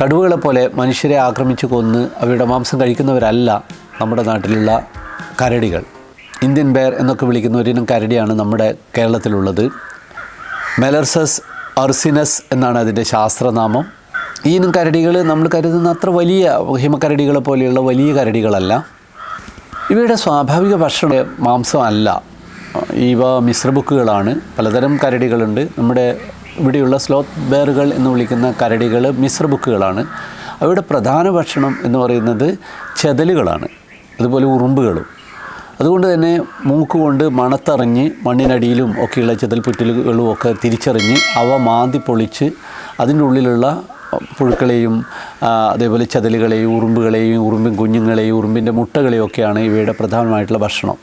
കടുവകളെ പോലെ മനുഷ്യരെ ആക്രമിച്ച് കൊന്ന് അവയുടെ മാംസം കഴിക്കുന്നവരല്ല നമ്മുടെ നാട്ടിലുള്ള കരടികൾ. ഇന്ത്യൻ ബെയർ എന്നൊക്കെ വിളിക്കുന്ന ഒരിനം കരടിയാണ് നമ്മുടെ കേരളത്തിലുള്ളത്. മെലർസസ് അർസിനസ് എന്നാണ് അതിന്റെ ശാസ്ത്രനാമം. ഈ ഇനം കരടികൾ നമ്മൾ കരുതുന്ന അത്ര വലിയ ഹിമക്കരടികളെ പോലെയുള്ള വലിയ കരടികളല്ല. ഇവയുടെ സ്വാഭാവിക ഭക്ഷണ മാംസമല്ല ഇവ മിശ്രബുക്കുകളാണ്. പലതരം കരടികളുണ്ട്. നമ്മുടെ ഇവിടെയുള്ള സ്ലോത്ത് ബെയറുകൾ എന്ന് വിളിക്കുന്ന കരടികൾ മിശ്രബുക്കുകളാണ് അവയുടെ പ്രധാന ഭക്ഷണം എന്ന് പറയുന്നത് ചെതലുകളാണ്. അതുപോലെ ഉറുമ്പുകളും. അതുകൊണ്ട് തന്നെ മൂക്ക് കൊണ്ട് മണത്തറിഞ്ഞ് മണ്ണിനടിയിലും ഒക്കെയുള്ള ചെതൽപുറ്റലുകളും ഒക്കെ തിരിച്ചറിഞ്ഞ് അവ മാന്തി പൊളിച്ച് അതിന്റെ ഉള്ളിലുള്ള പുഴുക്കളെയും അതേപോലെ ചതലുകളെയും ഉറുമ്പുകളെയും ഉറുമ്പിൻ കുഞ്ഞുങ്ങളെയും ഉറുമ്പിന്റെ മുട്ടകളെയും ഒക്കെയാണ് ഇവയുടെ പ്രധാനമായിട്ടുള്ള ഭക്ഷണം.